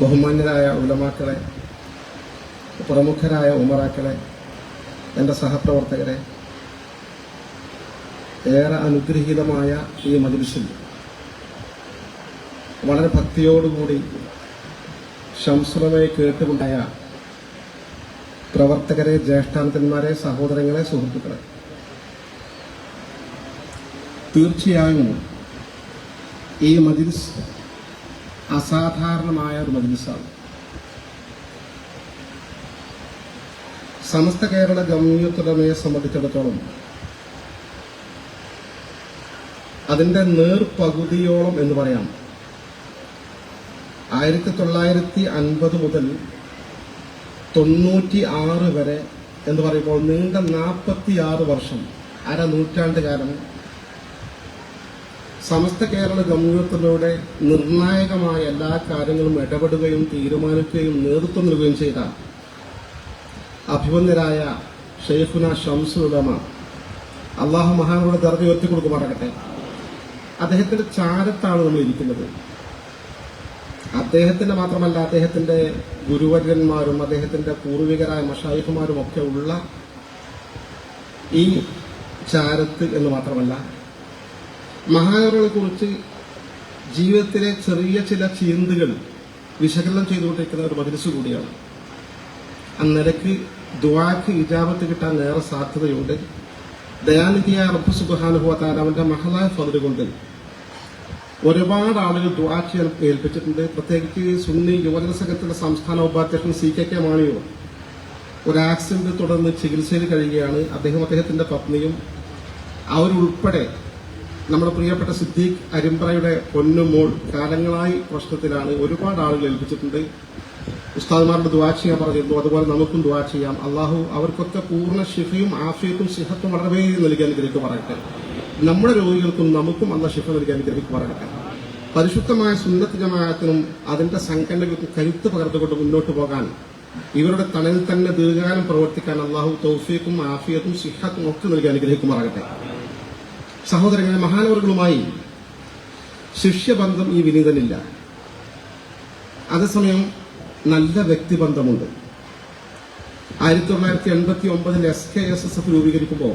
ബഹുമാന്യരായ ഉലമാക്കളെ പ്രമുഖരായ ഉമറാക്കളെ എന്റെ സഹപ്രവർത്തകരെ ഏറെ അനുഗ്രഹീതമായ ഈ മജിലിസിൽ വളരെ ഭക്തിയോടുകൂടി ശംസുലമായി കേട്ടുകൊണ്ടായ പ്രവർത്തകരെ ജ്യേഷ്ഠാനന്മാരെ സഹോദരങ്ങളെ സുഹൃത്തുക്കളെ. തീർച്ചയായും ഈ മജിലിസ് അസാധാരണമായ ഒരു മജ്ലിസാണ്. സമസ്ത കേരള ജമ്മിയത്തുടമയെ സംബന്ധിച്ചിടത്തോളം അതിന്റെ നേർപകുതിയോളം എന്ന് പറയാം. ആയിരത്തി തൊള്ളായിരത്തി അൻപത് മുതൽ തൊണ്ണൂറ്റി ആറ് വരെ എന്ന് പറയുമ്പോൾ നീണ്ട നാൽപ്പത്തി ആറ് വർഷം അര നൂറ്റാണ്ട് കാലം സമസ്ത കേരള ഗമൂഹത്തിലൂടെ നിർണായകമായ എല്ലാ കാര്യങ്ങളും ഇടപെടുകയും തീരുമാനിക്കുകയും നേതൃത്വം നൽകുകയും ചെയ്ത അഭിമന്യരായ ഷെയ്ഖുന ഷംസുലമ അള്ളാഹു മഹാനോട് ദർദി കൊടുക്കുമാറാകട്ടെ അദ്ദേഹത്തിന്റെ ചാരത്താണ് നമ്മൾ ഇരിക്കുന്നത്. അദ്ദേഹത്തിന്റെ മാത്രമല്ല അദ്ദേഹത്തിന്റെ ഗുരുവര്യന്മാരും അദ്ദേഹത്തിന്റെ പൂർവികരായ മഷായിഫുമാരും ഒക്കെ ഉള്ള ഈ ചാരത്ത് എന്ന് മാത്രമല്ല മഹാനവറുകളെ കുറിച്ച് ജീവിതത്തിലെ ചെറിയ ചില ചിന്തകൾ വിശകലനം ചെയ്തുകൊണ്ടിരിക്കുന്ന ഒരു മതിലിസ് കൂടിയാണ്. അന്നരക്ക് ദ്വാക്ക് ഇജാബത്ത് കിട്ടാൻ ഏറെ സാധ്യതയുണ്ട്. ദയാനിധിയായ റബ്ബ് സുബാനുഭവത്താൻ അവന്റെ മഹലായ ഫതിൽ കൊണ്ട് ഒരുപാട് ആളുകൾ ദ്വാക്ക് ഏൽപ്പിച്ചിട്ടുണ്ട്. പ്രത്യേകിച്ച് സുന്നി യുവജന സംഘത്തിന്റെ സംസ്ഥാന ഉപാധ്യക്ഷൻ സി കെ കെ മാണിയോ ഒരു ആക്സിഡന്റ് തുടർന്ന് ചികിത്സയിൽ കഴിയുകയാണ്. അദ്ദേഹം അദ്ദേഹത്തിന്റെ പത്നിയും അവരുൾപ്പെടെ നമ്മുടെ പ്രിയപ്പെട്ട സിദ്ദീഖ് അരിമ്പ്രയുടെ പൊന്നുമോൾ കാലങ്ങളായി പ്രശ്നത്തിലാണ് ഒരുപാട് ആളുകൾ ഏൽപ്പിച്ചിട്ടുണ്ട്. ഉസ്താദ്മാരുടെ ദുവാ ചെയ്യാൻ പറഞ്ഞിരുന്നു. അതുപോലെ നമുക്കും ദുവാ ചെയ്യാം. അള്ളാഹു അവർക്കൊക്കെ പൂർണ ഷിഫയും ആഫിയത്തും സിഹത്തും വളരെ നൽകാൻ ഗ്രഹിക്ക് പറയട്ടെ. നമ്മുടെ രോഗികൾക്കും നമുക്കും അന്ന ഷിഫ നൽകാൻ ഗ്രഹിക്ക് പറയട്ടെ. പരിശുദ്ധമായ സുന്നത്ത് ജമാഅത്തിനും അതിന്റെ സംഘടനകൾക്കും കരുത്ത് പകർന്നുകൊണ്ട് മുന്നോട്ട് പോകാൻ ഇവരുടെ തണലിൽ തന്നെ ദീർഘകാലം പ്രവർത്തിക്കാൻ അള്ളാഹു തൗഫീഖും ആഫിയത്തും സിഹത്തും ഒക്കെ നൽകി അനുഗ്രഹിക്കുമാറാകട്ടെ സഹോദരങ്ങളെ മഹാനവറുകളുമായി ശിഷ്യബന്ധം ഈ വിനീതനില്ല. അതേസമയം നല്ല വ്യക്തിബന്ധമുണ്ട്. ആയിരത്തി തൊള്ളായിരത്തി എൺപത്തി ഒമ്പതിൽ S K S S F രൂപീകരിക്കുമ്പോൾ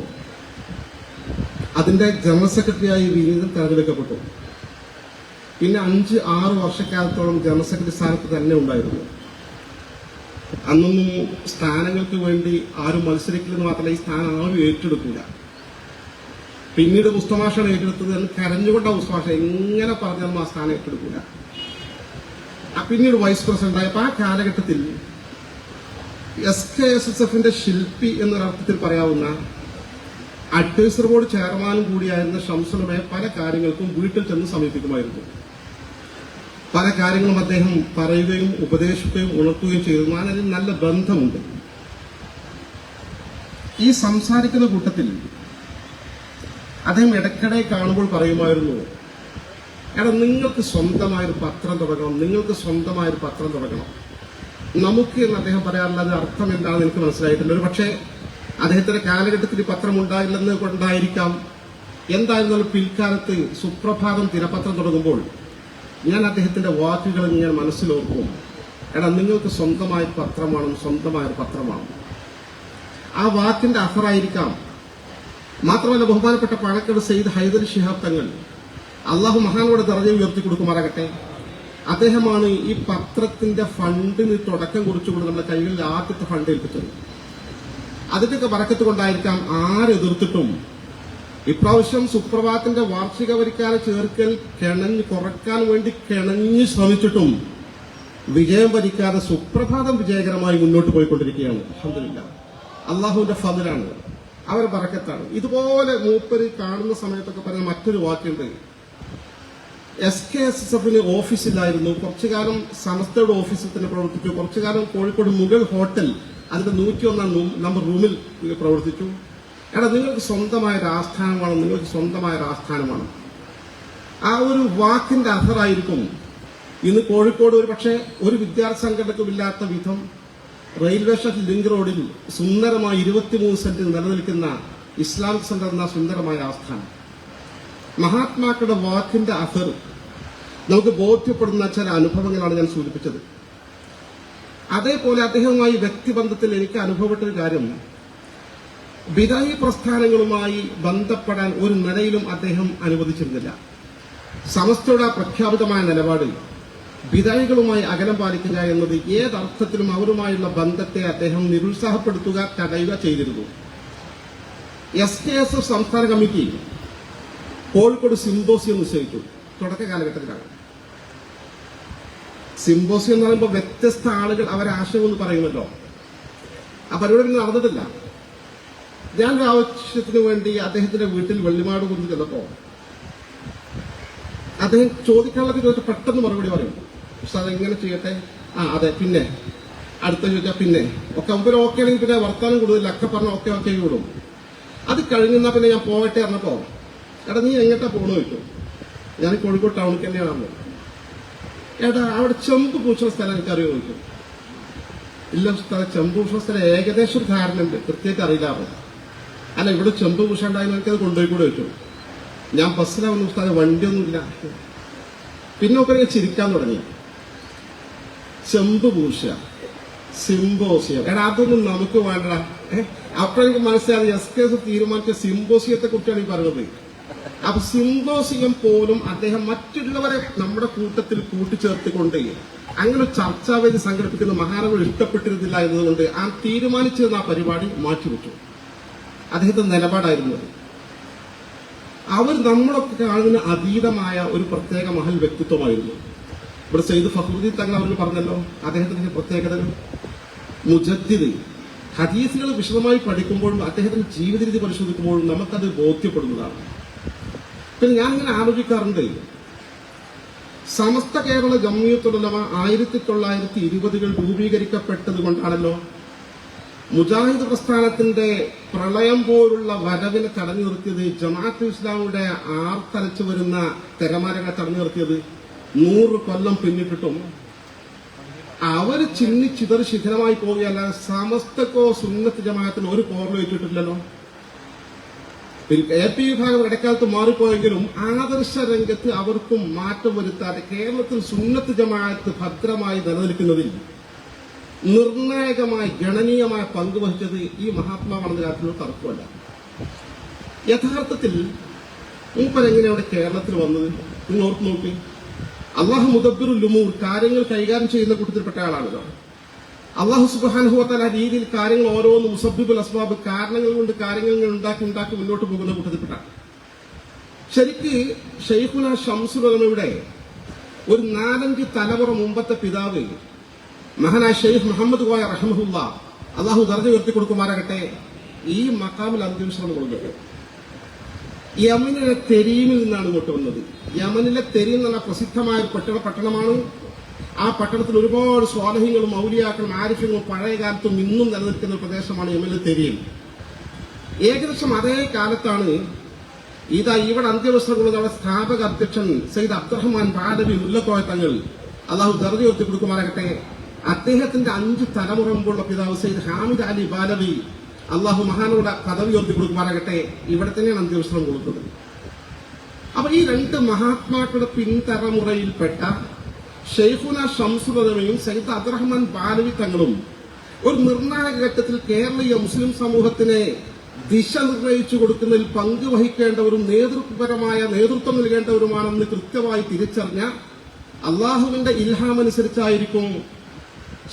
അതിന്റെ ജനറൽ സെക്രട്ടറിയായി വിനീതൻ തെരഞ്ഞെടുക്കപ്പെട്ടു. പിന്നെ അഞ്ച് ആറ് വർഷക്കാലത്തോളം ജനറൽ സെക്രട്ടറി സ്ഥാനത്ത് തന്നെ ഉണ്ടായിരുന്നു. അന്നൊന്നും സ്ഥാനങ്ങൾക്ക് വേണ്ടി ആരും മത്സരിക്കില്ലെന്ന് മാത്രമല്ല ഈ സ്ഥാനം ആരും ഏറ്റെടുക്കില്ല പിന്നീട് മുസ്തമാഷാണ് ഏറ്റെടുത്തത് കരഞ്ഞുകൊണ്ട മുസ്തമാഷ എങ്ങനെ പറഞ്ഞാലും ആ സ്ഥാനം ഏറ്റെടുക്കില്ല പിന്നീട് വൈസ് പ്രസിഡന്റ് ആയപ്പോൾ ആ കാലഘട്ടത്തിൽ എസ് കെ എസ് എസ് എഫിന്റെ ശില്പി എന്നൊരർത്ഥത്തിൽ പറയാവുന്ന അഡ്വൈസർ ബോർഡ് ചെയർമാനും കൂടിയായിരുന്ന ഷംസുലമയെ പല കാര്യങ്ങൾക്കും വീട്ടിൽ ചെന്ന് സമീപിക്കുമായിരുന്നു. പല കാര്യങ്ങളും അദ്ദേഹം പറയുകയും ഉപദേശിക്കുകയും ഉണർത്തുകയും ചെയ്തിരുന്നു. അതിന് നല്ല ബന്ധമുണ്ട്. ഈ സംസാരിക്കുന്ന കൂട്ടത്തിൽ അദ്ദേഹം ഇടയ്ക്കിടെ കാണുമ്പോൾ പറയുമായിരുന്നു എടാ നിങ്ങൾക്ക് സ്വന്തമായൊരു പത്രം തുടങ്ങണം നിങ്ങൾക്ക് സ്വന്തമായൊരു പത്രം തുടങ്ങണം. നമുക്ക് എന്ന് അദ്ദേഹം പറയാറുള്ളത് അർത്ഥം എന്താണെന്ന് എനിക്ക് മനസ്സിലായിട്ടുണ്ട് ഒരു പക്ഷേ അദ്ദേഹത്തിന്റെ കാലഘട്ടത്തിൽ പത്രം ഉണ്ടായില്ലെന്ന് കൊണ്ടായിരിക്കാം. എന്തായിരുന്നാലും പിൽക്കാലത്ത് സുപ്രഭാതം ദിനപത്രം തുടങ്ങുമ്പോൾ ഞാൻ അദ്ദേഹത്തിന്റെ വാക്കുകൾ ഞാൻ മനസ്സിലോർക്കും. എടാ നിങ്ങൾക്ക് സ്വന്തമായ പത്രമാണ്? സ്വന്തമായ പത്രമാണ്? ആ വാക്കിന്റെ അഫറായിരിക്കാം മാത്രമല്ല ബഹുമാനപ്പെട്ട പാണക്കാട് സെയ്ദ് ഹൈദർ ഷിഹാബ് തങ്ങൾ അള്ളാഹു മഹാനോട് ദർജ ഉയർത്തി കൊടുക്കുമാറാകട്ടെ. അദ്ദേഹമാണ് ഈ പത്രത്തിന്റെ ഫണ്ടിന് തുടക്കം കുറിച്ചുകൊണ്ട് നമ്മുടെ കൈകളിൽ ആദ്യത്തെ ഫണ്ട് ഏൽപ്പിച്ചത്. അതിന്റെയൊക്കെ വറക്കത്ത് കൊണ്ടായിരിക്കാം ആരെതിർത്തിട്ടും ഇപ്രാവശ്യം സുപ്രഭാതത്തിന്റെ വാർഷിക വരിക്കാല ചേർക്കൽ കിണഞ്ഞ് കുറയ്ക്കാൻ വേണ്ടി കിണഞ്ഞ് ശ്രമിച്ചിട്ടും വിജയം വരിക്കാതെ സുപ്രഭാതം വിജയകരമായി മുന്നോട്ട് പോയിക്കൊണ്ടിരിക്കുകയാണ്. അഹമ്മദില്ല അള്ളാഹുവിന്റെ ഫതിലാണ്. അവർ പറക്കത്താണ്. ഇതുപോലെ മൂപ്പര് കാണുന്ന സമയത്തൊക്കെ പറയുന്ന മറ്റൊരു വാക്കുണ്ട്. എസ് കെ എസ് എസ് എഫിന് ഓഫീസിലായിരുന്നു കുറച്ചു കാലം സമസ്തയുടെ ഓഫീസിൽ തന്നെ പ്രവർത്തിച്ചു. കുറച്ചു കാലം കോഴിക്കോട് മുഗൾ ഹോട്ടൽ അതിന്റെ നൂറ്റി ഒന്നാം നമ്പർ റൂമിൽ പ്രവർത്തിച്ചു. എടാ നിങ്ങൾക്ക് സ്വന്തമായ ഒരു ആസ്ഥാനമാണ് നിങ്ങൾക്ക് സ്വന്തമായ ഒരു ആസ്ഥാനമാണ് ആ ഒരു വാക്കിന്റെ അർഹരായിരിക്കും ഇന്ന് കോഴിക്കോട് ഒരു പക്ഷേ ഒരു വിദ്യാർത്ഥി സംഘടനക്കുമില്ലാത്ത വിധം റെയിൽവേ സ്റ്റേഷൻ ലിങ്ക് റോഡിൽ സുന്ദരമായ ഇരുപത്തിമൂന്ന് സെന്റിൽ നിലനിൽക്കുന്ന ഇസ്ലാമിക് സെന്റർ എന്ന സുന്ദരമായ ആസ്ഥാനം. മഹാത്മാക്കളുടെ വാക്കിന്റെ അഹർ നമുക്ക് ബോധ്യപ്പെടുന്ന ചില അനുഭവങ്ങളാണ് ഞാൻ സൂചിപ്പിച്ചത്. അതേപോലെ അദ്ദേഹവുമായി വ്യക്തിബന്ധത്തിൽ എനിക്ക് അനുഭവപ്പെട്ട ഒരു കാര്യം. വിദായി പ്രസ്ഥാനങ്ങളുമായി ബന്ധപ്പെടാൻ ഒരു നിലയിലും അദ്ദേഹം അനുവദിച്ചിരുന്നില്ല. സമസ്തയുടെ പ്രഖ്യാപിതമായ നിലപാട് ബിദായികളുമായി അകലം പാലിക്കുക എന്നത് ഏതർത്ഥത്തിലും അവരുമായുള്ള ബന്ധത്തെ അദ്ദേഹം നിരുത്സാഹപ്പെടുത്തുക തടയുക ചെയ്തിരുന്നു. എസ് കെ എസ് എഫ് സംസ്ഥാന കമ്മിറ്റി കോഴിക്കോട് സിംബോസിയം നിശ്ചയിച്ചു. തുടക്ക കാലഘട്ടത്തിലാണ്. സിംബോസിയം എന്ന് പറയുമ്പോൾ വ്യത്യസ്ത ആളുകൾ അവരെ ആശയം എന്ന് പറയുമല്ലോ. ആ പരിപാടി നടന്നിട്ടില്ല. ഞാൻ ഒരു ആവശ്യത്തിന് വേണ്ടി അദ്ദേഹത്തിന്റെ വീട്ടിൽ വെള്ളിമാട് കൊണ്ട് ചെന്നപ്പോ അദ്ദേഹം ചോദിക്കാനുള്ള പെട്ടെന്ന് മറുപടി പറയും. അത് എങ്ങനെ ചെയ്യട്ടെ? ആ അതെ പിന്നെ. അടുത്ത ചോദിച്ചാൽ പിന്നെ. ഒക്കെ മുമ്പിൽ ഓക്കെ ആണെങ്കിൽ പിന്നെ വർത്താനം കൂടുതലില്ല. ഒക്കെ പറഞ്ഞ ഓക്കെ ഓക്കെ കൂടും അത് കഴിഞ്ഞാൽ പിന്നെ ഞാൻ പോകട്ടെ പറഞ്ഞപ്പോ എടാ നീ എങ്ങോട്ടാ പോകണു ചോദിക്കും ഞാൻ കോഴിക്കോട് ടൗണിൽ തന്നെയാണ് എടാ അവിടെ ചെമ്പ് പൂച്ചുള്ള സ്ഥലം എനിക്കറിയോ ചോദിക്കും ഇല്ല സ്ഥലം ചെമ്പ് പൂഷണ സ്ഥലം ഏകദേശം ഒരു ധാരണയുണ്ട്. കൃത്യമായിട്ട് അറിയില്ലാറ് അല്ല ഇവിടെ ചെമ്പ് പൂശാണ്ടായി എനിക്കത് കൊണ്ടുപോയി കൂടെ വെച്ചു ഞാൻ ബസ്സിലാവുന്ന ഉസ്താദ് വണ്ടിയൊന്നുമില്ല. പിന്നെ ഒക്കെ ചിരിക്കാൻ തുടങ്ങി. ചെമ്പ് പൂശ സിംബോസിയം. എടാ അതൊന്നും നമുക്ക് വേണ്ട അപ്പൊ എനിക്ക് മനസ്സിലായത് എസ് കെ എസ് തീരുമാനിച്ച സിംബോസിയത്തെ കുറിച്ചാണ് ഈ പറഞ്ഞത് അപ്പൊ സിംബോസിയം പോലും അദ്ദേഹം മറ്റുള്ളവരെ നമ്മുടെ കൂട്ടത്തിൽ കൂട്ടിച്ചേർത്തുകൊണ്ട് അങ്ങനെ ചർച്ചാവേദി സംഘടിപ്പിക്കുന്ന മഹാനവർ ഇഷ്ടപ്പെട്ടിരുന്നില്ല എന്നതുകൊണ്ട് ആ തീരുമാനിച്ചിരുന്ന ആ പരിപാടി മാറ്റിവിട്ടു അദ്ദേഹത്തിന്റെ നിലപാടായിരുന്നു അവർ നമ്മളൊക്കെ കാണുന്ന അതീതമായ ഒരു പ്രത്യേക മഹൽ വ്യക്തിത്വമായിരുന്നു. ഇവിടെ സെയ്ദ് ഫഹ്റുദ്ദീൻ തങ്ങൾ അവർ പറഞ്ഞല്ലോ അദ്ദേഹത്തിന്റെ പ്രത്യേകതകൾ. മുജദ്ദിദ് ഹദീസുകൾ വിശദമായി പഠിക്കുമ്പോഴും അദ്ദേഹത്തിന്റെ ജീവിത രീതി പരിശോധിക്കുമ്പോഴും നമുക്കത് ബോധ്യപ്പെടുന്നതാണ്. പിന്നെ ഞാൻ ഇങ്ങനെ ആലോചിക്കാറുണ്ട് സമസ്ത കേരള ജമ്മിയത്തുലമ ആയിരത്തി തൊള്ളായിരത്തി ഇരുപതുകൾ രൂപീകരിക്കപ്പെട്ടത് കൊണ്ടാണല്ലോ മുജാഹിദ് പ്രസ്ഥാനത്തിന്റെ പ്രളയം പോലുള്ള വരവിനെ തടഞ്ഞു നിർത്തിയത് ജമാഅത്ത് ഇസ്ലാമിയുടെ ആർത്തലച്ചു വരുന്ന തിരമാലകളെ തടഞ്ഞു നിർത്തിയത്. നൂറ് കൊല്ലം പിന്നിട്ടിട്ടും അവർ ചിന്നി ചിതറി ശിഥിലമായി പോവുകയല്ല. സമസ്തക്കോ സുന്നത്ത് ജമാഅത്തിന് ഒരു കോറിലും ഏറ്റിട്ടില്ലല്ലോ. എ പി വിഭാഗം ഇടക്കാലത്ത് മാറിപ്പോയെങ്കിലും ആദർശ രംഗത്ത് അവർക്കും മാറ്റം വരുത്താതെ കേരളത്തിൽ സുന്നത്ത് ജമാഅത്ത് ഭദ്രമായി നിലനിൽക്കുന്നതിൽ നിർണായകമായ ഗണനീയമായ പങ്ക് വഹിച്ചത് ഈ മഹാത്മാവാണെന്ന കാര്യത്തിൽ ഒരു തർക്കമല്ല. യഥാർത്ഥത്തിൽ മൂപ്പരെങ്ങനെയാണ് കേരളത്തിൽ വന്നത്? നിങ്ങൾ ഓർത്ത് നോക്കി. അള്ളാഹു മുദബ്ബിറുൽ ലുമൂർ കാര്യങ്ങൾ കൈകാര്യം ചെയ്യുന്ന കൂട്ടത്തിൽപ്പെട്ട ആളാണല്ലോ. അള്ളാഹു സുബാനുഭവത്താൽ ആ രീതിയിൽ കാര്യങ്ങൾ ഓരോന്ന് മുസബിബുൽ അസ്ബാബ് കാരണങ്ങൾ കൊണ്ട് കാര്യങ്ങൾ ഉണ്ടാക്കി ഉണ്ടാക്കി മുന്നോട്ട് പോകുന്ന കൂട്ടത്തിൽപ്പെട്ട ശരിക്ക് ഷെയ്ഖുന ഷംസുലമയുടെ ഒരു നാലഞ്ച് തലമുറ മുമ്പത്തെ പിതാവ് മഹാനായ ഷെയ്ഖ് മുഹമ്മദ് കോയ റഹ്മുല്ല അള്ളാഹു ദർജ ഉയർത്തി കൊടുക്കുമാരാകട്ടെ ഈ മക്കാമിൽ അന്ത്യവിശ്രമം കൊടുക്കുന്നത് യമനിലെ തെരീമിൽ നിന്നാണ് ഇങ്ങോട്ട് വന്നത്. യമനിലെ തെരീം എന്ന് പറഞ്ഞ പ്രസിദ്ധമായ പട്ടണ പട്ടണമാണ്. ആ പട്ടണത്തിൽ ഒരുപാട് സ്വാലഹ്യങ്ങളും മൗലിയാക്കളും ആരിഫ്യങ്ങളും പഴയ കാലത്തും ഇന്നും നിലനിൽക്കുന്ന പ്രദേശമാണ് യമനിലെ തെരീം. ഏകദേശം അതേ കാലത്താണ് ഇതാ ഇവിടെ അന്ത്യവസ്ത്രങ്ങളുടെ നമ്മുടെ സ്ഥാപക അധ്യക്ഷൻ സയ്യിദ് അബ്ദുറഹ്മാൻ പാലബി മുല്ലക്കോയ തങ്ങൾ അള്ളാഹു ദർജ ഉയർത്തി കൊടുക്കുമാറാകട്ടെ അദ്ദേഹത്തിന്റെ അഞ്ച് തലമുറ മുമ്പുള്ള പിതാവ് സയ്യിദ് ഹാമിദ് അലി ബാലവി അള്ളാഹു മഹാനോട് പദവി ഉയർത്തി കൊടുക്കുമാറാകട്ടെ. ഇവിടെ തന്നെയാണ് അന്ത്യവിശ്രമം കൊടുത്തത് അപ്പൊ ഈ രണ്ട് മഹാത്മാക്കളുടെ പിൻതലമുറയിൽപ്പെട്ട ഷെയ്ഖുന ഷംസുലതമയും സയ്യിദ് അബ്ദുറഹ്മാൻ ബാലവി തങ്ങളും ഒരു നിർണായക ഘട്ടത്തിൽ കേരളീയ മുസ്ലിം സമൂഹത്തിനെ ദിശ നിർണയിച്ചു കൊടുക്കുന്നതിൽ പങ്കുവഹിക്കേണ്ടവരും നേതൃത്വപരമായ നേതൃത്വം നൽകേണ്ടവരുമാണെന്ന് കൃത്യമായി തിരിച്ചറിഞ്ഞ അള്ളാഹുവിന്റെ ഇൽഹാമനുസരിച്ചായിരിക്കും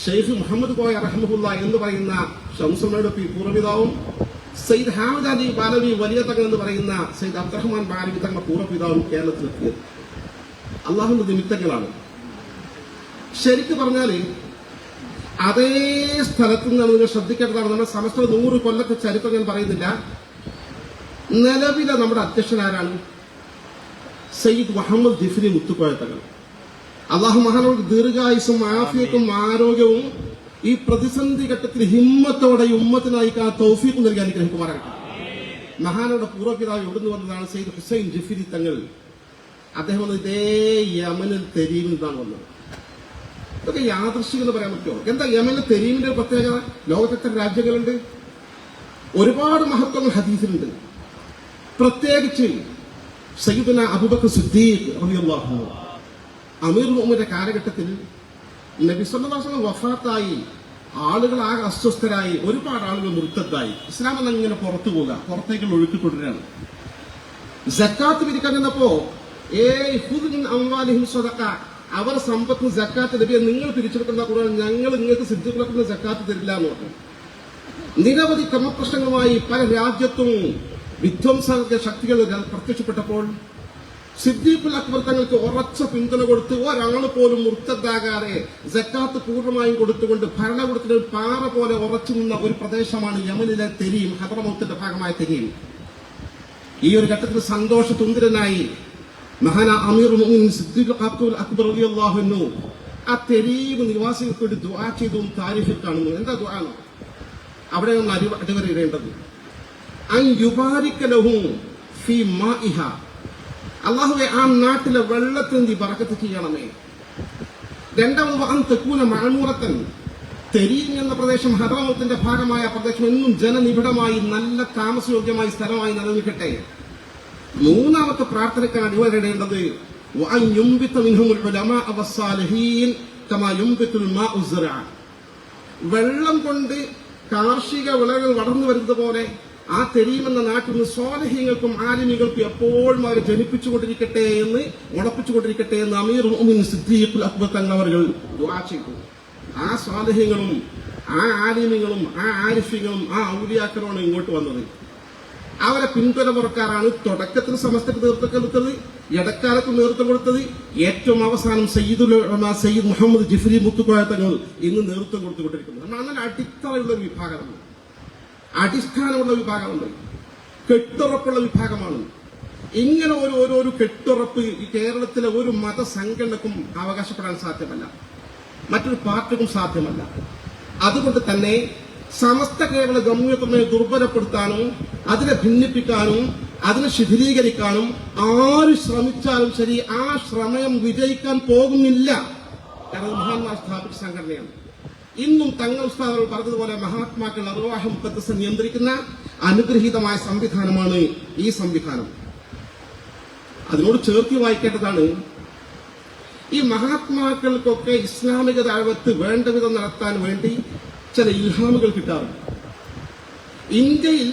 ഷെയ്ഖ് മുഹമ്മദ് കോയ റഹ്മുല്ല എന്ന് പറയുന്ന ഷംസുമയുടെ പൂർവപിതാവും സയ്യിദ് ഹാമിദ് അലി ബാലവി വലിയ തങ്ങൾ എന്ന് പറയുന്ന സയ്യിദ് അബ്ദുറഹ്മാൻ ബാലവി തങ്ങളുടെ പൂർവപിതാവും കേരളത്തിലെത്തിയത് അള്ളാഹുവിന്റെ നിമിത്തങ്ങളാണ്. ശരിക്ക് പറഞ്ഞാൽ അതേ സ്ഥലത്ത് നിന്ന് നിങ്ങൾ ശ്രദ്ധിക്കേണ്ടതാണ്. നമ്മുടെ സമസ്ത നൂറ് കൊല്ലത്തെ ചരിത്രം ഞാൻ പറയുന്നില്ല. നിലവിലെ നമ്മുടെ അധ്യക്ഷൻ ആരാണ് സയ്യിദ് മുഹമ്മദ് ദിഫ്രി മുത്തുക്കോയ തങ്ങൾ. അള്ളാഹു മഹാനോട് ദീർഘായുസും ആഫിയത്തും ആരോഗ്യവും ഈ പ്രതിസന്ധി ഘട്ടത്തിൽ ഹിമ്മത്തോടെ ഉമ്മത്തിനായി ഉമ്മത്തിന് നയിക്കാൻ തൗഫീഖ് നൽകി അനുഗ്രഹിക്കുമാറാകട്ടെ മഹാനോടെ പൂർവപിതാവ് എവിടുന്ന് വന്നതാണ്? സെയ്ദ് ഹുസൈൻ ജിഫിരി തങ്ങൾ. അദ്ദേഹം വന്നത് ഇതേ യമനിൽ തെരീമിൽ വന്നത്. ഇതൊക്കെ യാദൃശ്ചികം എന്ന് പറയാൻ പറ്റുമോ? എന്താ യമനിൽ തെരീമിന്റെ പ്രത്യേകത? ലോകത്തെ രാജ്യങ്ങളുണ്ട്? ഒരുപാട് മഹത്വങ്ങൾ ഹദീസിലുണ്ട്. പ്രത്യേകിച്ച് സയ്യിദുന അബൂബക്കർ സിദ്ദീഖ് അൻഹു. അമീർ മുഹമ്മദിന്റെ കാലഘട്ടത്തിൽ നബിസ്വല്ലാസ്ലം വഫാത്തായി ആളുകൾ ആകെ അസ്വസ്ഥരായി ഒരുപാട് ആളുകൾ മൃത്തത്തായി ഇസ്ലാം എന്ന ഇങ്ങനെ പുറത്തു പോകുക പുറത്തേക്ക് ഒഴുക്കി തുടരുകയാണ്. ജക്കാത്ത് പിരിക്കാൻ അംവാലിഹിം അവർ സമ്പത്ത് ജക്കാത്ത് ലഭ്യ നിങ്ങൾ പിരിച്ചെടുക്കുന്ന കൂടുതൽ ഞങ്ങൾ നിങ്ങൾക്ക് സിദ്ധിക്കുന്ന ജക്കാത്ത് തരില്ല എന്ന് പറഞ്ഞു. നിരവധി ക്രമപ്രശ്നങ്ങളുമായി പല രാജ്യത്തും വിധ്വംസക ശക്തികൾ പ്രത്യക്ഷപ്പെട്ടപ്പോൾ സിദ്ദീഖുൽ അക്ബർ തങ്ങൾക്ക് ഉറച്ച പിന്തുണ കൊടുത്ത് ഒരാൾ പോലും മുർത്തദ്ദാകാതെ ജക്കാത്ത് പൂർണമായും കൊടുത്തുകൊണ്ട് ഭരണകൂടത്തിന് ഒരു പാറ പോലെ ഉറച്ചു നിന്ന ഒരു പ്രദേശമാണ് യമനിലെ തെരീം ഹദ്രമൗത്തിന്റെ ഭാഗമായ തെരീം ഈ ഒരു ഘട്ടത്തിൽ സന്തോഷ തുന്തിരനായി മഹാന അമീർ മുഅ്മിൻ സിദ്ദീഖ് അക്ബർ റളിയല്ലാഹു ആ തെരീവ് നിവാസികൾക്ക് ഒരു ദുആ ചെയ്തും താരിഫിൽ കാണുന്നു. എന്താ എന്ന്? അവിടെ ഒന്ന് അടിവരയിടേണ്ടത്. അൻ യുബാരിക്കലഹും ഫി മാഇഹ. അള്ളാഹുവെ ആ നാട്ടിലെ വെള്ളത്തിന് നീ പറക്കത്ത് ചെയ്യണമേ. രണ്ടാമത് അൻ തെക്കൂന മഴമൂറത്തൻ തെരീൻ എന്ന പ്രദേശം ഹറാമത്തിന്റെ ഭാഗമായ പ്രദേശം എന്നും ജനനിബിഡമായി നല്ല താമസയോഗ്യമായി സ്ഥലമായി നിലനിൽക്കട്ടെ. മൂന്നാമത്തെ പ്രാർത്ഥനയ്ക്ക് അടിവരയിടേണ്ടത് വെള്ളം കൊണ്ട് കാർഷിക വിളകൾ വളർന്നു വരുന്നത് പോലെ ആ തെരീമെന്ന നാട്ടിൽ നിന്ന് സ്വാലഹീങ്ങൾക്കും ആലിമികൾക്കും എപ്പോഴും അവരെ ജനിപ്പിച്ചുകൊണ്ടിരിക്കട്ടെ എന്ന് ഉണപ്പിച്ചുകൊണ്ടിരിക്കട്ടെ എന്ന് അമീർ ഉമിൻ സിദ്ദീഖുൽ അക്ബർ തങ്ങൾ ദുആ ചെയ്തു. ആ സ്വാലഹീങ്ങളും ആ ആലിമികളും ആ ആരിഫികളും ആ ഔലിയാക്കളുമാണ് ഇങ്ങോട്ട് വന്നത്. അവരെ പിന്തുടമുറക്കാരാണ് തുടക്കത്തിൽ സമസ്തക്ക് നേതൃത്വം കൊടുത്തത് ഇടക്കാലത്ത് നേതൃത്വം കൊടുത്തത്. ഏറ്റവും അവസാനം സയ്യിദുൽ സയ്യിദ് മുഹമ്മദ് ജിഫ്രി മുത്തുക്കോയ തങ്ങൾ ഇന്ന് നേതൃത്വം കൊടുത്തുകൊണ്ടിരിക്കുന്നത് നമ്മൾ അങ്ങനെ അടിത്തറയുള്ള ഒരു വിഭാഗമാണ്. അടിസ്ഥാനമുള്ള വിഭാഗമുണ്ട്. കെട്ടുറപ്പുള്ള വിഭാഗമാണ്. ഇങ്ങനെ ഒരു ഓരോരു കെട്ടുറപ്പ് ഈ കേരളത്തിലെ ഒരു മതസംഘടനക്കും അവകാശപ്പെടാൻ സാധ്യമല്ല. മറ്റൊരു പാർട്ടിക്കും സാധ്യമല്ല. അതുകൊണ്ട് തന്നെ സമസ്ത കേരള ഗമ്യത്വത്തെ ദുർബലപ്പെടുത്താനും അതിനെ ഭിന്നിപ്പിക്കാനും അതിനെ ശിഥിലീകരിക്കാനും ആര് ശ്രമിച്ചാലും ശരി ആ ശ്രമയം വിജയിക്കാൻ പോകുന്നില്ല. കാരണം മഹാന്മാർ സ്ഥാപിച്ച സംഘടനയാണ്. ഇന്നും തങ്ങൾ ഉസ്താദുകൾ പറഞ്ഞതുപോലെ മഹാത്മാക്കൾ നിർവാഹം പദ്ധതി നിയന്ത്രിക്കുന്ന അനുഗ്രഹീതമായ സംവിധാനമാണ് ഈ സംവിധാനം. അതിനോട് ചേർത്തി വായിക്കേണ്ടതാണ് ഈ മഹാത്മാക്കൾക്കൊക്കെ ഇസ്ലാമിക താഴ്വത്ത് വേണ്ട വിധം നടത്താൻ വേണ്ടി ചില ഇൽഹാമുകൾ കിട്ടാറുണ്ട്. ഇന്ത്യയിൽ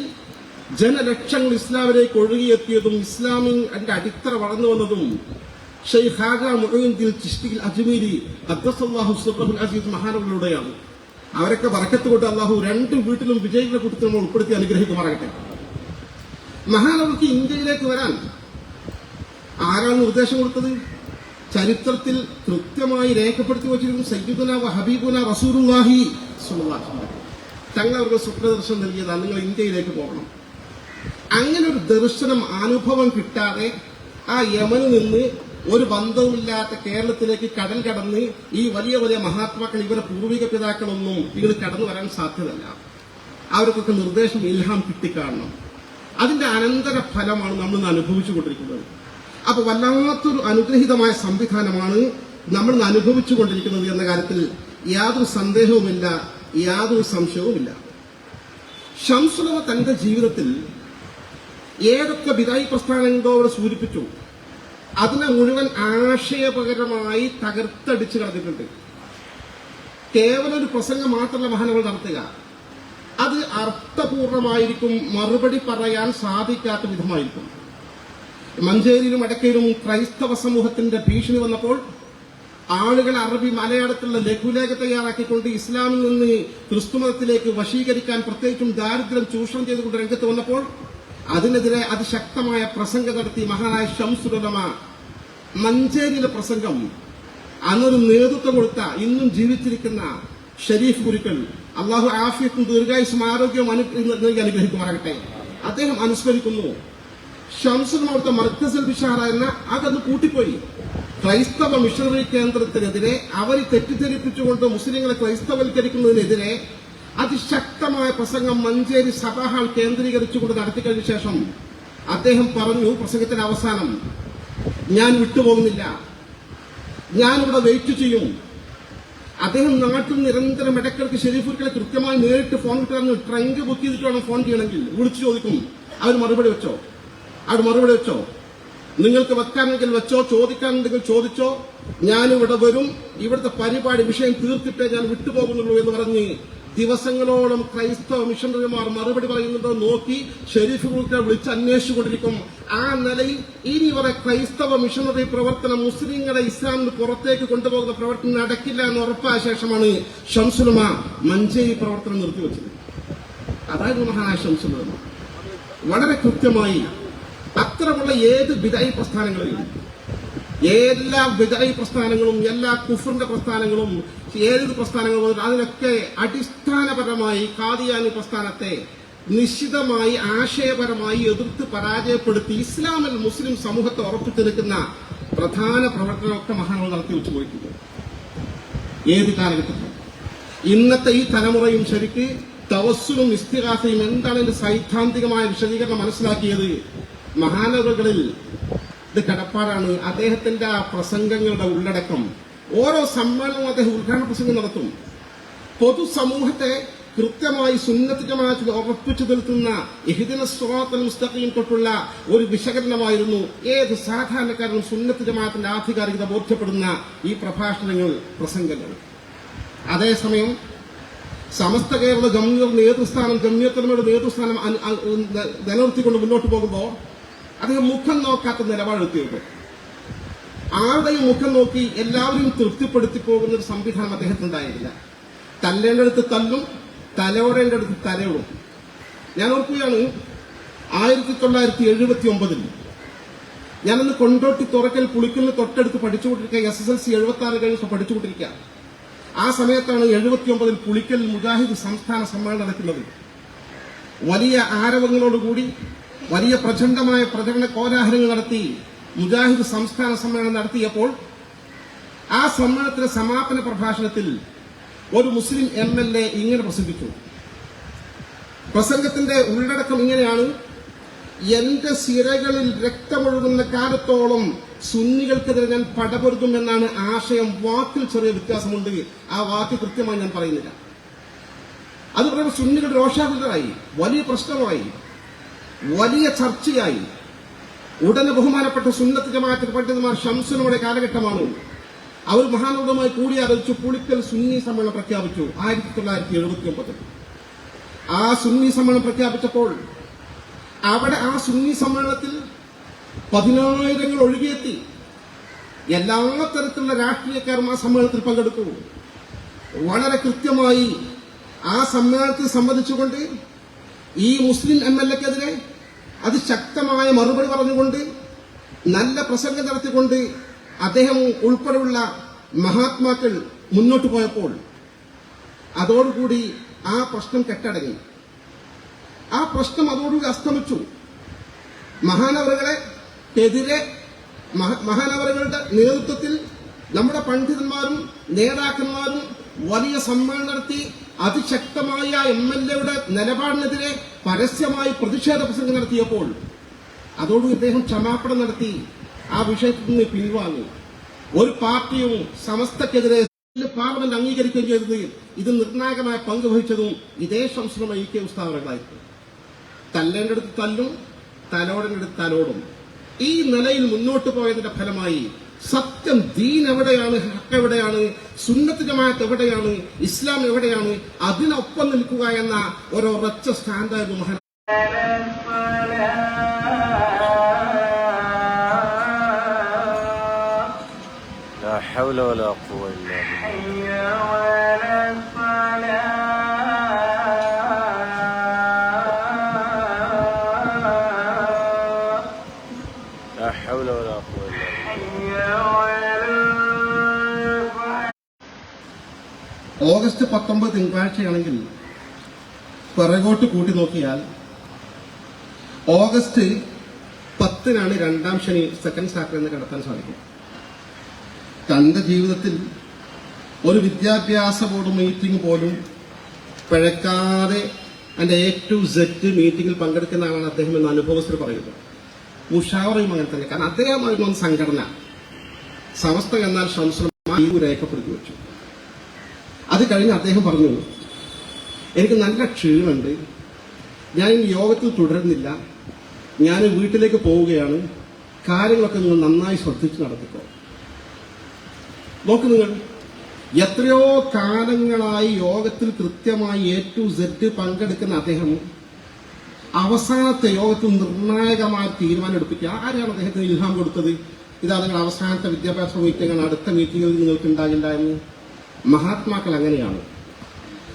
ജനലക്ഷങ്ങൾ ഇസ്ലാമിലേക്ക് ഒഴുകിയെത്തിയതും ഇസ്ലാമിന്റെ അടിത്തറ വളർന്നു വന്നതും ഷെയ്ഖാഗ മുഴുവൻ ചിഷ്ടിൽ അജ്മീരി അബ്ദുസല്ലാഹു സുബ്രഹുൽ അസീസ് മഹാനവരുടെയാണ്. അവരൊക്കെ വറക്കത്ത് കൊണ്ട് അള്ളാഹു രണ്ട് വീട്ടിലും വിജയികളെ കൊടുത്ത് നമ്മൾ ഉൾപ്പെടുത്തി അനുഗ്രഹിക്കുമാറാകട്ടെ. മഹാനവർക്ക് ഇന്ത്യയിലേക്ക് വരാൻ ആരാണ് നിർദ്ദേശം കൊടുത്തത്? ചരിത്രത്തിൽ കൃത്യമായി രേഖപ്പെടുത്തി വച്ചിരിക്കുന്ന സയ്യിദുന ഹബീബുന തങ്ങൾ തങ്ങൾക്ക് സ്വപ്നദർശനം നൽകിയതാണ് നിങ്ങൾ ഇന്ത്യയിലേക്ക് പോകണം. അങ്ങനെ ഒരു ദർശനം അനുഭവം കിട്ടാതെ ആ യമനിൽ നിന്ന് ഒരു ബന്ധവുമില്ലാത്ത കേരളത്തിലേക്ക് കടൽ കടന്ന് ഈ വലിയ വലിയ മഹാത്മാക്കൾ ഇവരുടെ പൂർവിക പിതാക്കളൊന്നും ഇവർ കടന്നു വരാൻ സാധ്യതല്ല അവർക്കൊക്കെ നിർദ്ദേശം ഇൽഹാം കിട്ടിക്കാണണം. അതിന്റെ അനന്തര ഫലമാണ് നമ്മൾ ഇന്ന് അനുഭവിച്ചുകൊണ്ടിരിക്കുന്നത്. അപ്പൊ വല്ലാത്തൊരു അനുഗ്രഹീതമായ സംവിധാനമാണ് നമ്മൾ ഇന്ന് അനുഭവിച്ചുകൊണ്ടിരിക്കുന്നത് എന്ന കാര്യത്തിൽ യാതൊരു സന്ദേഹവുമില്ല യാതൊരു സംശയവുമില്ല. ഷംസുലവ തന്റെ ജീവിതത്തിൽ ഏതൊക്കെ വിതായി പ്രസ്ഥാനങ്ങളോ അവിടെ സൂചിപ്പിച്ചു. അതിനെ മുഴുവൻ ആശയപകരമായി തകർത്തടിച്ചു കളഞ്ഞിട്ടുണ്ട്. കേവലം ഒരു പ്രസംഗം മാത്രമല്ല മഹാനവൾ നടത്തുക. അത് അർത്ഥപൂർണമായിരിക്കും മറുപടി പറയാൻ സാധിക്കാത്ത വിധമായിരിക്കും. മഞ്ചേരിയിലും വടക്കയിലും ക്രൈസ്തവ സമൂഹത്തിന്റെ ഭീഷണി വന്നപ്പോൾ ആളുകൾ അറബി മലയാളത്തിലുള്ള ലഘുലേഖ തയ്യാറാക്കിക്കൊണ്ട് ഇസ്ലാമിൽ നിന്ന് ക്രിസ്തുമതത്തിലേക്ക് വശീകരിക്കാൻ പ്രത്യേകിച്ചും ദാരിദ്ര്യം ചൂഷണം ചെയ്തുകൊണ്ട് രംഗത്ത് വന്നപ്പോൾ അതിനെതിരെ അതിശക്തമായ പ്രസംഗം നടത്തി മഹാനായ ഷംസുലമ മഞ്ചേരിയിലെ പ്രസംഗം. അന്നൊരു നേതൃത്വം കൊടുത്ത ഇന്നും ജീവിച്ചിരിക്കുന്ന ഷരീഫ് ഗുരുക്കൾ അള്ളാഹു ആഫിയത്തും ദീർഘായുസും ആരോഗ്യവും നൽകി അനുഗ്രഹിക്കുമാറാകട്ടെ. അദ്ദേഹം അനുസ്മരിക്കുന്നു. ഷംസുൽ മർക്കസൽ ബിഷാറ എന്ന അതൊന്ന് കൂട്ടിപ്പോയി ക്രൈസ്തവ മിഷണറി കേന്ദ്രത്തിനെതിരെ അവർ തെറ്റിദ്ധരിപ്പിച്ചുകൊണ്ട് മുസ്ലിങ്ങളെ ക്രൈസ്തവൽക്കരിക്കുന്നതിനെതിരെ അതിശക്തമായ പ്രസംഗം മഞ്ചേരി സഭാ ഹാൾ കേന്ദ്രീകരിച്ചുകൊണ്ട് നടത്തിക്കഴിഞ്ഞ ശേഷം അദ്ദേഹം പറഞ്ഞു പ്രസംഗത്തിന്റെ അവസാനം ഞാൻ വിട്ടുപോകുന്നില്ല. ഞാനിവിടെ വെയിറ്റ് ചെയ്യും. അദ്ദേഹം നാട്ടിൽ നിരന്തരം ഇടയ്ക്കിടയ്ക്ക് ഷെരീഫുക്കളെ കൃത്യമായി നേരിട്ട് ഫോൺ കിട്ടാൻ ട്രങ്ക് ബുക്ക് ചെയ്തിട്ട് വേണം ഫോൺ ചെയ്യണമെങ്കിൽ വിളിച്ചു ചോദിക്കും അവർ മറുപടി വെച്ചോ? അവർ മറുപടി വെച്ചോ? നിങ്ങൾക്ക് വെക്കാനെങ്കിൽ വെച്ചോ? ചോദിക്കാനുണ്ടെങ്കിൽ ചോദിച്ചോ? ഞാനിവിടെ വരും ഇവിടുത്തെ പരിപാടി വിഷയം തീർത്തിട്ടേ ഞാൻ വിട്ടുപോകുന്നുള്ളൂ എന്ന് പറഞ്ഞ് ദിവസങ്ങളോളം ക്രൈസ്തവ മിഷണറിമാർ മറുപടി പറയുന്നത് നോക്കി ഷെരീഫ് ഗ്രൂപ്പിനെ വിളിച്ച് അന്വേഷിച്ചുകൊണ്ടിരിക്കും. ആ നിലയിൽ ഇനി ഇവരെ ക്രൈസ്തവ മിഷണറി പ്രവർത്തനം മുസ്ലിങ്ങളെ ഇസ്ലാമിന് പുറത്തേക്ക് കൊണ്ടുപോകുന്ന പ്രവർത്തനം നടക്കില്ല എന്ന് ഉറപ്പായ ശേഷമാണ് ഷംസുലമ മഞ്ചേരി പ്രവർത്തനം നിർത്തിവെച്ചത്. അതായിരുന്നു മഹാനായ ഷംസുലമ. വളരെ കൃത്യമായി അത്തരമുള്ള ഏത് വിദായി പ്രസ്ഥാനങ്ങളിലും എല്ലാ വിദായി പ്രസ്ഥാനങ്ങളും എല്ലാ കുഫറിന്റെ പ്രസ്ഥാനങ്ങളും ഏത് പ്രസ്ഥാനങ്ങളും അതിനൊക്കെ അടിസ്ഥാനപരമായി കാദിയാനി പ്രസ്ഥാനത്തെ നിശ്ചിതമായി ആശയപരമായി എതിർത്ത് പരാജയപ്പെടുത്തി ഇസ്ലാമിൽ മുസ്ലിം സമൂഹത്തെ ഉറപ്പിച്ചു നിൽക്കുന്ന പ്രധാന പ്രവർത്തനമൊക്കെ മഹാനവർ നടത്തി വെച്ചു പോയിട്ടുണ്ട് ഏത് ഇന്നത്തെ ഈ തലമുറയും ശരിക്ക് തവസ്സുലും ഇസ്തിഹാസയും എന്താണ് എന്റെ സൈദ്ധാന്തികമായ വിശദീകരണം മനസ്സിലാക്കിയത്? മഹാനവറുകളിൽ ഇത് കടപ്പാടാണ്. അദ്ദേഹത്തിന്റെ ആ പ്രസംഗങ്ങളുടെ ഉള്ളടക്കം ഓരോ സമ്മേളനവും അദ്ദേഹം ഉദ്ഘാടന പ്രസംഗം നടത്തും. പൊതുസമൂഹത്തെ കൃത്യമായി ജമാഅത്തിൽ ഉറപ്പിച്ചു നിൽക്കുന്ന ഇഹിദിന സ്വാതന്ത്ര്യം മുസ്തഖീം തൊട്ടുള്ള ഒരു വിശകലനമായിരുന്നു ഏത് സാധാരണക്കാരനും സുന്നത്ത് ആധികാരികത ബോധ്യപ്പെടുന്ന ഈ പ്രഭാഷണങ്ങൾ പ്രസംഗങ്ങൾ. അതേസമയം സമസ്ത കേരള ഗംഭീർ നേതൃസ്ഥാനം ജമ്മിയത്തലമയുടെ നേതൃസ്ഥാനം നിലനിർത്തിക്കൊണ്ട് മുന്നോട്ട് പോകുമ്പോൾ അദ്ദേഹം മുഖം നോക്കാത്ത നിലപാടെടുത്തിട്ടുണ്ട് ആരുടെയും മുഖം നോക്കി എല്ലാവരും തൃപ്തിപ്പെടുത്തി പോകുന്ന ഒരു സംവിധാനം അദ്ദേഹത്തിനുണ്ടായില്ല തല്ലേണ്ടടുത്ത് തല്ലും തലയോടേണ്ടടുത്ത് തലയോടും. ഞാൻ ഓർക്കുകയാണ് ആയിരത്തി തൊള്ളായിരത്തി എഴുപത്തി ഒമ്പതിൽ ഞാനന്ന് കൊണ്ടോട്ടി തുറക്കൽ പുളിക്കലിന് തൊട്ടടുത്ത് പഠിച്ചുകൊണ്ടിരിക്കുക എസ് എസ് എൽ സി എഴുപത്തി ആറ് കഴിഞ്ഞ് പഠിച്ചുകൊണ്ടിരിക്കുക. ആ സമയത്താണ് എഴുപത്തി ഒമ്പതിൽ പുളിക്കൽ മുജാഹിദ് സംസ്ഥാന സമ്മേളനം നടക്കുന്നത്. വലിയ ആരവങ്ങളോടുകൂടി വലിയ പ്രചണ്ഡമായ പ്രചരണ കോലാഹലങ്ങൾ നടത്തി മുജാഹിദ് സംസ്ഥാന സമ്മേളനം നടത്തിയപ്പോൾ ആ സമ്മേളനത്തിലെ സമാപന പ്രഭാഷണത്തിൽ ഒരു മുസ്ലിം എം എൽ എ ഇങ്ങനെ പ്രസംഗിച്ചു. പ്രസംഗത്തിന്റെ ഉള്ളടക്കം ഇങ്ങനെയാണ്. എന്റെ സിരകളിൽ രക്തമൊഴുകുന്ന കാലത്തോളം സുന്നികൾക്കെതിരെ ഞാൻ പടപൊരുതുമെന്നാണ് ആശയം. വാക്കിൽ ചെറിയ വ്യത്യാസമുണ്ട്. ആ വാക്ക് കൃത്യമായി ഞാൻ പറയുന്നില്ല. അത് പറയുമ്പോൾ സുന്നികൾ രോഷാകുലരായി. വലിയ പ്രശ്നമായി. വലിയ ചർച്ചയായി. ഉടനെ ബഹുമാനപ്പെട്ട സുന്നത്ത് ജമാഅത്ത് പണ്ഡിതന്മാർ ഷംസനോടെ കാലഘട്ടമാണ്. അവർ മഹാനോടുമായി കൂടിയാലോചിച്ചു പുളിക്കൽ സുന്നി സമ്മേളനം പ്രഖ്യാപിച്ചു. ആയിരത്തി തൊള്ളായിരത്തി എഴുപത്തി ഒമ്പതിൽ ആ സുന്നി സമ്മേളനം പ്രഖ്യാപിച്ചപ്പോൾ അവിടെ ആ സുന്നി സമ്മേളനത്തിൽ പതിനായിരങ്ങൾ ഒഴുകിയെത്തി. എല്ലാ തരത്തിലുള്ള രാഷ്ട്രീയക്കാരും ആ സമ്മേളനത്തിൽ പങ്കെടുത്തു. വളരെ കൃത്യമായി ആ സമ്മേളനത്തെ സംബന്ധിച്ചുകൊണ്ട് ഈ മുസ്ലിം എം എൽ എക്കെതിരെ അതിശക്തമായ മറുപടി പറഞ്ഞുകൊണ്ട് നല്ല പ്രസംഗം നടത്തിക്കൊണ്ട് അദ്ദേഹം ഉൾപ്പെടെയുള്ള മഹാത്മാക്കൾ മുന്നോട്ട് പോയപ്പോൾ അതോടുകൂടി ആ പ്രശ്നം കെട്ടടങ്ങി. ആ പ്രശ്നം അതോടുകൂടി അസ്തമിച്ചു. മഹാനവറുകളെ എതിരെ മഹ- മഹാനവറുകളുടെ നേതൃത്വത്തിൽ നമ്മുടെ പണ്ഡിതന്മാരും നേതാക്കന്മാരും വലിയ സമ്മേളനം നടത്തി അതിശക്തമായ എം എൽ എയുടെ നിലപാടിനെതിരെ പരസ്യമായി പ്രതിഷേധ പ്രസംഗം നടത്തിയപ്പോൾ അതോട് ഇദ്ദേഹം ക്ഷമാപണം നടത്തി. ആ വിഷയത്തിൽ നിന്ന് പിൻവാങ്ങി. ഒരു പാർട്ടിയും സമസ്തക്കെതിരെ പാർലമെന്റ് അംഗീകരിക്കുകയും ചെയ്തത് ഇത് നിർണായകമായ പങ്ക് വഹിച്ചതും ഇതേ സംശ്രമ ഇ കെ ഉസ്താദങ്ങളായിരുന്നു തല്ലേണ്ടടുത്ത് തല്ലും തലോടേണ്ടടുത്ത് തലോടും. ഈ നിലയിൽ മുന്നോട്ട് പോയതിന്റെ ഫലമായി സത്യം ദീൻ എവിടെയാണ് ഹക്ക് എവിടെയാണ് സുന്നത്ത് ജമാഅത്ത് എവിടെയാണ് ഇസ്ലാം എവിടെയാണ് അതിനൊപ്പം നിൽക്കുക എന്ന ഒരൊറച്ച സ്റ്റാൻഡായിരുന്നു മഹാൻ لا حول ولا قوة إلا പത്തൊമ്പത് തിങ്കളാഴ്ചയാണെങ്കിൽ പിറകോട്ട് കൂട്ടി നോക്കിയാൽ ഓഗസ്റ്റ് പത്തിനാണ് രണ്ടാം ശനി സെക്കൻഡ് എന്ന് കണ്ടെത്താൻ സാധിക്കും. തന്റെ ജീവിതത്തിൽ ഒരു വിദ്യാഭ്യാസ ബോർഡ് മീറ്റിംഗ് പോലും പിഴക്കാതെ അതിന്റെ എ ടു സെറ്റ് മീറ്റിംഗിൽ പങ്കെടുക്കുന്ന ആളാണ് അദ്ദേഹം എന്ന അനുഭവസ്ഥർ പറയുന്നത് ഉഷാറയും അങ്ങനെ തന്നെ. കാരണം അന്ന് സംഘടന. സമസ്ത എന്നാൽ സംശ്രമം രേഖപ്പെടുത്തി വെച്ചു. അത് കഴിഞ്ഞ് അദ്ദേഹം പറഞ്ഞു എനിക്ക് നല്ല ക്ഷീണമുണ്ട്. ഞാൻ യോഗത്തിൽ തുടരുന്നില്ല. ഞാൻ വീട്ടിലേക്ക് പോവുകയാണ്. കാര്യങ്ങളൊക്കെ നിങ്ങൾ നന്നായി ശ്രദ്ധിച്ച് നടത്തിക്കോ. നോക്ക് നിങ്ങൾ എത്രയോ കാലങ്ങളായി യോഗത്തിൽ കൃത്യമായി എ ടു സെഡ് പങ്കെടുക്കുന്ന അദ്ദേഹം അവസാനത്തെ യോഗത്തിൽ നിർണായകമായ തീരുമാനം എടുപ്പിക്കുക ആരാണ് അദ്ദേഹത്തിന് ഇൽഹാം കൊടുത്തത്? ഇതാ നിങ്ങൾ അവസാനത്തെ വിദ്യാഭ്യാസ മീറ്റിംഗാണ് അടുത്ത മീറ്റിംഗിൽ നിങ്ങൾക്ക് ഉണ്ടാകില്ലായിരുന്നു മഹാത്മാക്കൾ അങ്ങനെയാണ്.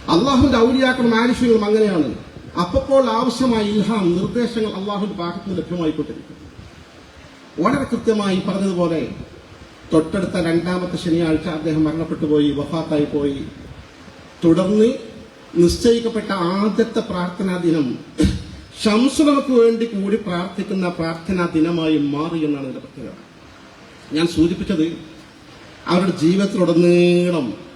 അള്ളാഹുവിന്റെ ഔലിയാക്കളും ആരിഷ്യങ്ങളും അങ്ങനെയാണ്. അപ്പോൾ ആവശ്യമായ ഇൽഹാം നിർദ്ദേശങ്ങൾ അള്ളാഹുവിന്റെ ഭാഗത്ത് ലഭ്യമായിക്കൊണ്ടിരിക്കും വളരെ കൃത്യമായി പറഞ്ഞതുപോലെ തൊട്ടടുത്ത രണ്ടാമത്തെ ശനിയാഴ്ച അദ്ദേഹം മരണപ്പെട്ടു പോയി വഫാത്തായി പോയി. തുടർന്ന് നിശ്ചയിക്കപ്പെട്ട ആദ്യത്തെ പ്രാർത്ഥനാ ദിനം ഷംസുലമക്ക് വേണ്ടി കൂടി പ്രാർത്ഥിക്കുന്ന പ്രാർത്ഥനാ ദിനമായി മാറി എന്നാണ് ഇതിന്റെ പ്രത്യേകത. ഞാൻ സൂചിപ്പിച്ചത് അവരുടെ ജീവിതത്തിലുടനീളം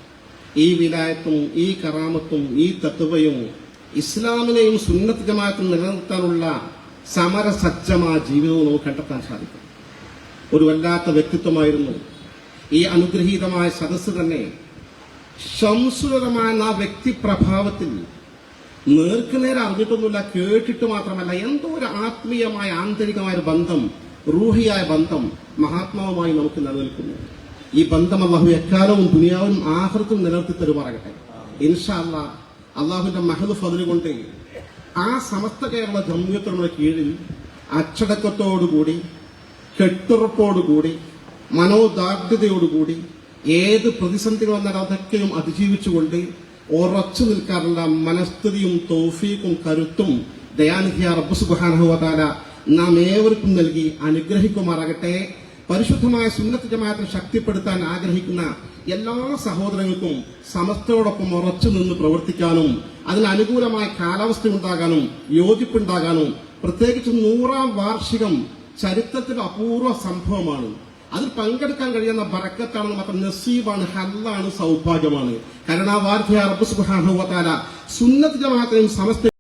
ഈ വിലായത്തും ഈ കറാമത്തും ഈ തത്വയും ഇസ്ലാമിനെയും സുന്നത്ത് ജമാഅത്തും നിലനിർത്താനുള്ള സമരസജ്ജമായ ജീവിതവും നമുക്ക് കണ്ടെത്താൻ സാധിക്കും. ഒരു വല്ലാത്ത വ്യക്തിത്വമായിരുന്നു. ഈ അനുഗ്രഹീതമായ സദസ്സ് തന്നെ ശംസുരമായ ആ വ്യക്തിപ്രഭാവത്തിൽ നേർക്കുനേരെ അറിഞ്ഞിട്ടൊന്നുമില്ല കേട്ടിട്ട് മാത്രമല്ല എന്തോ ഒരു ആത്മീയമായ ആന്തരികമായ ബന്ധം റൂഹിയായ ബന്ധം മഹാത്മാവുമായി നമുക്ക് നിലനിൽക്കുന്നു. ഈ ബന്ധം അള്ളാഹു എക്കാലവും ദുനിയാവും ആഹൃത്തും നിലനിർത്തി തരുമാറാകട്ടെ. ഇൻഷാ അള്ളാഹ് അള്ളാഹുവിന്റെ മഹദ് ഫതിൽ കൊണ്ട് ആ സമസ്ത കേരള ജമ്മിയത്തിനുള്ള കീഴിൽ അച്ചടക്കത്തോടുകൂടി കെട്ടുറപ്പോടുകൂടി മനോദാർഢ്യതയോടുകൂടി ഏത് പ്രതിസന്ധികൾ വന്നാൽ അതൊക്കെയും അതിജീവിച്ചുകൊണ്ട് ഉറച്ചു നിൽക്കാറുള്ള മനസ്ഥിതിയും തോഫീക്കും കരുത്തും ദയാനിധിയ റബ്ബ് സുബാനഹുവതാല നാം ഏവർക്കും നൽകി അനുഗ്രഹിക്കുമാറാകട്ടെ. പരിശുദ്ധമായ സുന്നത്ത് ജമാഅത്തിനെ ശക്തിപ്പെടുത്താൻ ആഗ്രഹിക്കുന്ന എല്ലാ സഹോദരങ്ങൾക്കും സമസ്തയോടൊപ്പം ഉറച്ചു നിന്ന് പ്രവർത്തിക്കാനും അതിനനുകൂലമായ കാലാവസ്ഥ ഉണ്ടാകാനും യോജിപ്പുണ്ടാകാനും പ്രത്യേകിച്ച് നൂറാം വാർഷികം ചരിത്രത്തിൽ അപൂർവ സംഭവമാണ്. അതിൽ പങ്കെടുക്കാൻ കഴിയുന്ന ബറക്കത്താണെന്ന് മാത്രം നസീബാണ് ഹല്ലാണ് സൗഭാഗ്യമാണ്. കരുണാവാർധ്യ റബ്ബ് സുബ്ഹാനഹു വ തആല സുന്നത്ത് ജമാഅത്തിനെയും സമസ്ത